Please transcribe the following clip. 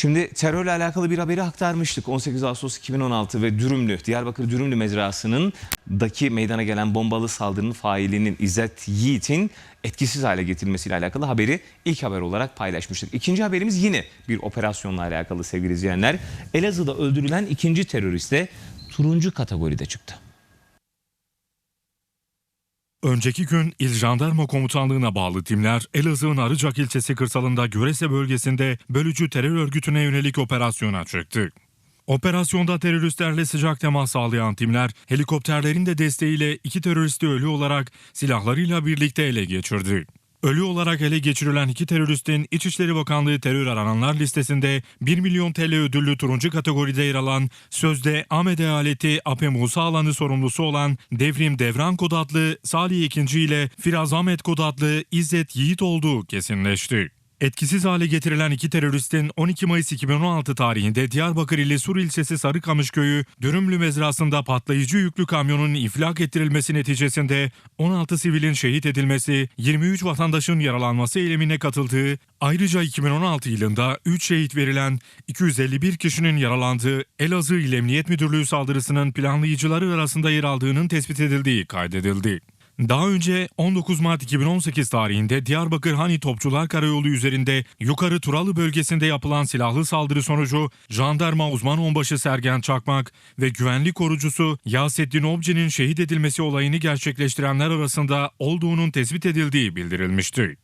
Şimdi terörle alakalı bir haberi aktarmıştık. 18 Ağustos 2016 ve Dürümlü, Diyarbakır Dürümlü mezrasının daki meydana gelen bombalı saldırının failinin İzzet Yiğit'in etkisiz hale getirilmesiyle alakalı haberi ilk haber olarak paylaşmıştık. İkinci haberimiz yine bir operasyonla alakalı sevgili izleyenler. Elazığ'da öldürülen ikinci terörist de turuncu kategoride çıktı. Önceki gün İl Jandarma Komutanlığı'na bağlı timler Elazığ'ın Arıcak ilçesi kırsalında Görese bölgesinde bölücü terör örgütüne yönelik operasyona çıktı. Operasyonda teröristlerle sıcak temas sağlayan timler helikopterlerin de desteğiyle iki teröristi ölü olarak silahlarıyla birlikte ele geçirdi. Ölü olarak ele geçirilen iki teröristin İçişleri Bakanlığı terör arananlar listesinde 1 milyon TL ödüllü turuncu kategoride yer alan sözde Ahmet Eyaleti Ape Musa alanı sorumlusu olan Devrim Devran Kod adlı Salih ikinci ile Firaz Ahmet Kod adlı İzzet Yiğit olduğu kesinleşti. Etkisiz hale getirilen iki teröristin 12 Mayıs 2016 tarihinde Diyarbakır ili Sur ilçesi Sarıkamış köyü Dürümlü mezrasında patlayıcı yüklü kamyonun infilak ettirilmesi neticesinde 16 sivilin şehit edilmesi, 23 vatandaşın yaralanması eylemine katıldığı, ayrıca 2016 yılında 3 şehit verilen 251 kişinin yaralandığı Elazığ İl Emniyet Müdürlüğü saldırısının planlayıcıları arasında yer aldığının tespit edildiği kaydedildi. Daha önce 19 Mart 2018 tarihinde Diyarbakır Hani Topçular Karayolu üzerinde Yukarı Turalı bölgesinde yapılan silahlı saldırı sonucu jandarma uzman onbaşı Sergen Çakmak ve güvenlik korucusu Yasettin Obci'nin şehit edilmesi olayını gerçekleştirenler arasında olduğunun tespit edildiği bildirilmişti.